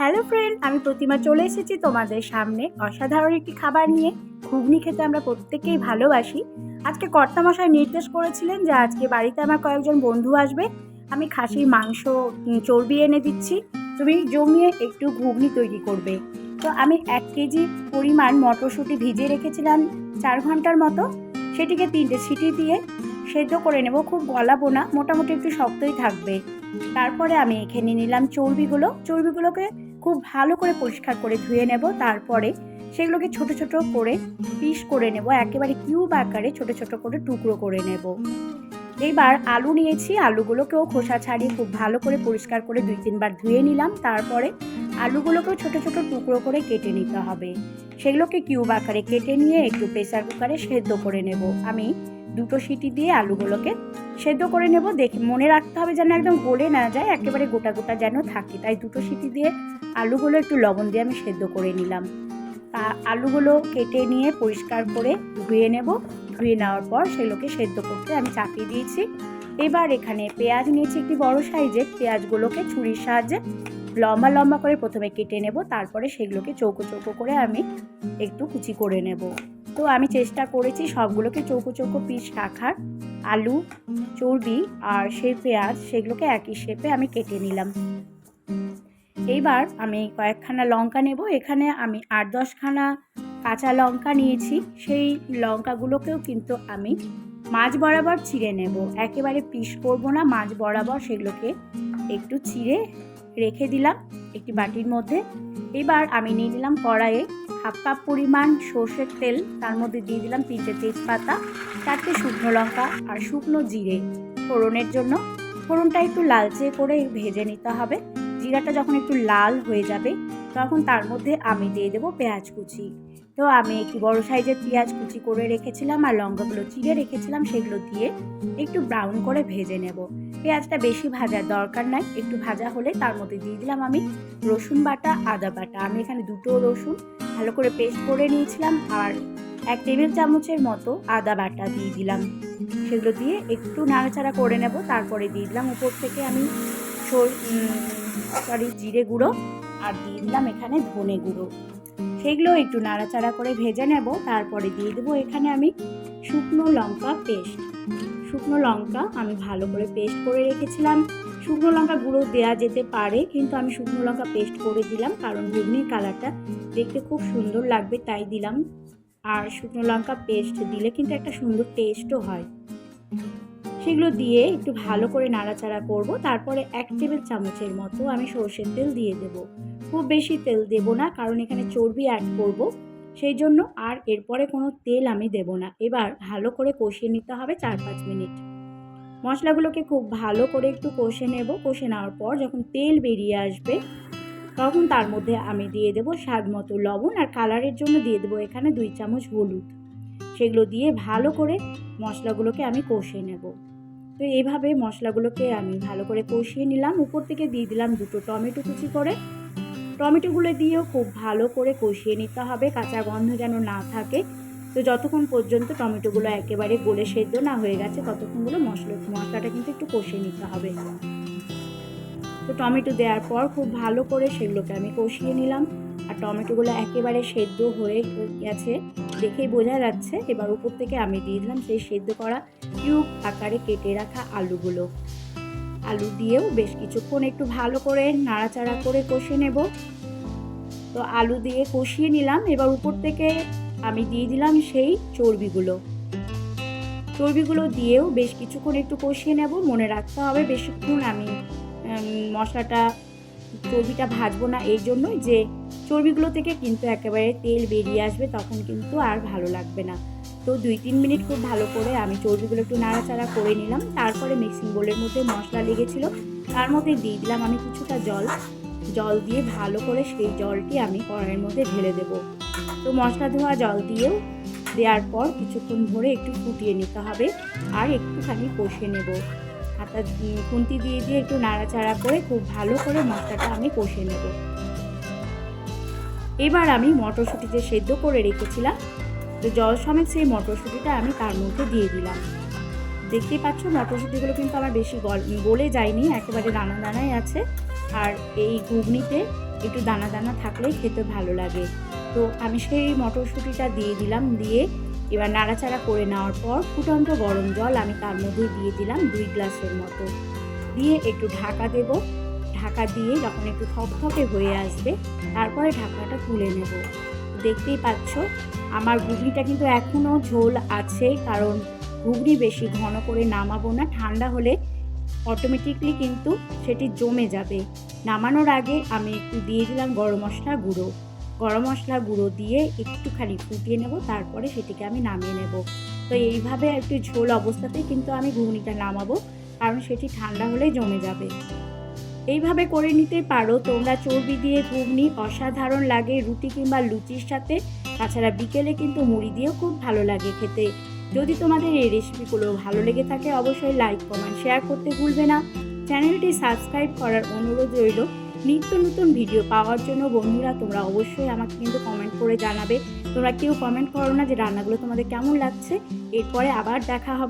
Hello friend আমি প্রতিমা চলে এসেছি তোমাদের সামনে। অসাধারণ একটি খাবার নিয়ে। ঘুগনি খেতে আমরা প্রত্যেকেই ভালোবাসি। আজকে কর্তামশাই নির্দেশ করেছিলেন যে আজকে বাড়িতে আমার কয়েকজন বন্ধু আসবে। আমি খাসির মাংস চর্বি এনে দিচ্ছি। তুমি জমিয়ে একটু ঘুগনি তৈরি করবে। তো আমি এক কেজি পরিমাণ মটরশুঁটি ভিজিয়ে রেখেছিলাম চার ঘণ্টার মতো। সেটিকে তিনটে সিটি দিয়ে সেদ্ধ করে নেব। খুব গলাবো না, মোটামুটি একটু শক্তই থাকবে। তারপরে আমি এখানে নিলাম চর্বিগুলো। চর্বিগুলোকে খুব ভালো করে পরিষ্কার করে ধুয়ে নেব, তারপরে সেগুলোকে ছোট ছোট করে পিস করে নেব, একেবারে কিউব আকারে ছোট ছোট করে টুকরো করে নেব। এইবার আলু নিয়েছি, আলুগুলোকেও খোসা ছাড়িয়ে খুব ভালো করে পরিষ্কার করে দুই তিনবার ধুয়ে নিলাম, তারপরে আলুগুলোকেও ছোট ছোট টুকরো করে কেটে নিতে হবে। সেগুলোকে কিউব আকারে কেটে নিয়ে একটু প্রেসার কুকারে সেদ্ধ করে নেব। আমি দুটো সিটি দিয়ে আলুগুলোকে সেদ্ধ করে নেব। দেখে মনে রাখতে হবে যেন একদম গলে না যায়, একেবারে গোটা গোটা যেন থাকে। তাই দুটো সিটি দিয়ে আলুগুলো একটু লবণ দিয়ে আমি সেদ্ধ করে নিলাম। তা আলুগুলো কেটে নিয়ে পরিষ্কার করে ধুয়ে নেব। ধুয়ে নেওয়ার পর সেগুলোকে সেদ্ধ করতে আমি চাপিয়ে দিয়েছি। এবার এখানে পেঁয়াজ নিয়েছি একটি বড় সাইজের পেঁয়াজগুলোকে ছুরির সাহায্যে লম্বা লম্বা করে প্রথমে কেটে নেব। তারপরে সেগুলোকে চৌকো চৌকো করে আমি একটু কুচি করে নেব। তো আমি চেষ্টা করেছি সবগুলোকে চৌকো চৌকো পিস রাখার। আলু, চর্বি আর সেই পেঁয়াজ সেগুলোকে একই শেপে আমি কেটে নিলাম। এইবার আমি কয়েকখানা লঙ্কা নেব। এখানে আমি আট দশখানা কাঁচা লঙ্কা নিয়েছি। সেই লঙ্কাগুলোকেও কিন্তু আমি মাছ বরাবর চিড়ে নেব। একেবারে পিস করব না, মাছ বরাবর সেগুলোকে একটু চিড়ে রেখে দিলাম। একটি বাটির মধ্যে। এবার আমি নিয়ে নিলাম কড়াইয়ে হাফ কাপ পরিমাণ সর্ষের তেল, তার মধ্যে দিয়ে দিলাম তিনটে তেজপাতা, চারটে শুকনো লঙ্কা আর শুকনো জিরে। ফোড়নের জন্য ফোড়নটা একটু লালচে করে ভেজে নিতে হবে। জিরাটা যখন একটু লাল হয়ে যাবে, তখন তার মধ্যে আমি দিয়ে দেবো পেঁয়াজ কুচি। তো আমি একটি বড় সাইজের পেঁয়াজ কুচি করে রেখেছিলাম আর লঙ্কাগুলো চিড়ে রেখেছিলাম, সেগুলো দিয়ে একটু ব্রাউন করে ভেজে নেব। পেঁয়াজটা বেশি ভাজার দরকার নাই, একটু ভাজা হলে তার মধ্যে দিয়ে দিলাম আমি রসুন বাটা, আদা বাটা। আমি এখানে দুটো রসুন ভালো করে পেস্ট করে নিয়েছিলাম আর এক টেবিল চামচের মতো আদা বাটা দিয়ে দিলাম। সেগুলো দিয়ে একটু নাড়াচাড়া করে নেব, তারপরে দিয়ে দিলাম উপর থেকে আমি সরি জিরে গুঁড়ো আর দিয়ে দিলাম এখানে ধনে গুঁড়ো। সেগুলো একটু নাড়াচাড়া করে ভেজে নেব। তারপরে দিয়ে দেবো এখানে আমি শুকনো লঙ্কা পেস্ট। শুকনো লঙ্কা আমি ভালো করে পেস্ট করে রেখেছিলাম। শুকনো লঙ্কা গুঁড়ো দেওয়া যেতে পারে, কিন্তু আমি শুকনো লঙ্কা পেস্ট করে দিলাম, কারণ ঘুগনির কালারটা দেখতে খুব সুন্দর লাগবে, তাই দিলাম। আর শুকনো লঙ্কা পেস্ট দিলে কিন্তু একটা সুন্দর টেস্টও হয়। সেগুলো দিয়ে একটু ভালো করে নাড়াচাড়া করব। তারপরে এক টেবিল চামচের মতো আমি সর্ষের তেল দিয়ে দেব। খুব বেশি তেল দেব না, কারণ এখানে চর্বি অ্যাড করব। সেই জন্য আর এরপরে কোনো তেল আমি দেব না। এবার ভালো করে কষিয়ে নিতে হবে চার পাঁচ মিনিট। মশলাগুলোকে খুব ভালো করে একটু কষে নেব। কষে নেওয়ার পর যখন তেল বেরিয়ে আসবে, তখন তার মধ্যে আমি দিয়ে দেবো স্বাদ মতো লবণ আর কালারের জন্য দিয়ে দেবো এখানে দুই চামচ হলুদ। সেগুলো দিয়ে ভালো করে মশলাগুলোকে আমি কষে নেব। তো এইভাবে মশলাগুলোকে আমি ভালো করে কষিয়ে নিলাম। উপর থেকে দিয়ে দিলাম দুটো টমেটো কুচি করে। টমেটোগুলো দিয়েও খুব ভালো করে কষিয়ে নিতে হবে, কাঁচা গন্ধ যেন না থাকে। তো যতক্ষণ পর্যন্ত টমেটোগুলো একেবারে গলে সেদ্ধ না হয়ে গেছে ততক্ষণগুলো মশলা, মশলাটা কিন্তু একটু কষিয়ে নিতে হবে। তো টমেটো দেওয়ার পর খুব ভালো করে সেগুলোকে আমি কষিয়ে নিলাম। আর টমেটোগুলো একেবারে সেদ্ধ হয়ে গেছে দেখেই বোঝা যাচ্ছে। এবার উপর থেকে আমি দিয়ে দিলাম সেই সেদ্ধ করা কিউব আকারে কেটে রাখা আলুগুলো। আলু দিয়েও বেশ কিছুক্ষণ একটু ভালো করে নাড়াচাড়া করে কষে নেব। তো আলু দিয়ে কষিয়ে নিলাম। এবার উপর থেকে আমি দিয়ে দিলাম সেই চর্বিগুলো। চর্বিগুলো দিয়েও বেশ কিছুক্ষণ একটু কষিয়ে নেব। মনে রাখতে হবে বেশিক্ষণ আমি মশলাটা, চর্বিটা ভাজবো না এই জন্যই যে চর্বিগুলো থেকে কিন্তু একেবারে তেল বেরিয়ে আসবে, তখন কিন্তু আর ভালো লাগবে না। তো দুই তিন মিনিট খুব ভালো করে আমি চর্বিগুলো একটু নাড়াচাড়া করে নিলাম। তারপরে মিক্সিং বোলের মধ্যে মশলা লেগেছিল। তার মধ্যে দিয়ে দিলাম আমি কিছুটা জল। জল দিয়ে ভালো করে সেই জলটি আমি কড়াইয়ের মধ্যে ঢেলে দেব। তো মশলা ধোয়া জল দিয়েও দেওয়ার পর কিছুক্ষণ ধরে একটু ফুটিয়ে নিতে হবে আর একটুখানি কষে নেব। হাতা খুন্তি দিয়ে দিয়ে একটু নাড়াচাড়া করে খুব ভালো করে মশলাটা আমি কষে নেব। এবার আমি মটরশুঁটি যে সেদ্ধ করে রেখেছিলাম তো জল সমেত সেই মটরশুঁটিটা আমি তার মধ্যে দিয়ে দিলাম। দেখতেই পাচ্ছ, মটরশুঁটিগুলো কিন্তু আমার বেশি গল যায়নি, একেবারে দানা দানাই আছে। আর এই ঘুগনিতে একটু দানা দানা থাকলেই খেতে ভালো লাগে। তো আমি সেই মটরশুঁটিটা দিয়ে দিলাম, দিয়ে এবার নাড়াচাড়া করে নেওয়ার পর ফুটন্ত গরম জল আমি তার মধ্যে দিয়ে দিলাম দুই গ্লাসের মতো। দিয়ে একটু ঢাকা দেব। ঢাকা দিয়ে যখন একটু থকথকে হয়ে আসবে, তারপরে ঢাকাটা তুলে নেব। দেখতেই পাচ্ছ, আমার ঘুগনিটা কিন্তু এখনও ঝোল আছে, কারণ ঘুগনি বেশি ঘন করে নামাবো না, ঠান্ডা হলে অটোমেটিকলি কিন্তু সেটি জমে যাবে। নামানোর আগে আমি একটু দিয়ে দিলাম গরম মশলা গুঁড়ো। গরম মশলা গুঁড়ো দিয়ে একটুখানি ফুটিয়ে নেব, তারপরে সেটিকে আমি নামিয়ে নেব। তো এইভাবে একটু ঝোল অবস্থাতেই কিন্তু আমি ঘুগনিটা নামাবো, কারণ সেটি ঠান্ডা হলেই জমে যাবে। এইভাবে করে নিতে পারো। তোমরা চর্বি দিয়ে ঘুগনি, অসাধারণ লাগে রুটি কিংবা লুচির সাথে। তাছাড়া বিকেলে কিন্তু মুড়ি দিয়েও খুব ভালো লাগে খেতে। যদি তোমাদের এই রেসিপিগুলো ভালো লেগে থাকে, অবশ্যই লাইক কমেন্ট শেয়ার করতে ভুলবে না। চ্যানেলটি সাবস্ক্রাইব করার অনুরোধ রইল। নিত্য নতুন ভিডিও পাওয়ার জন্য বন্ধুরা, তোমরা অবশ্যই আমাকে কিন্তু কমেন্ট করে জানাবে। তোমরা কেউ কমেন্ট করো না যে রান্নাগুলো তোমাদের কেমন লাগছে। এরপরে আবার দেখা হবে।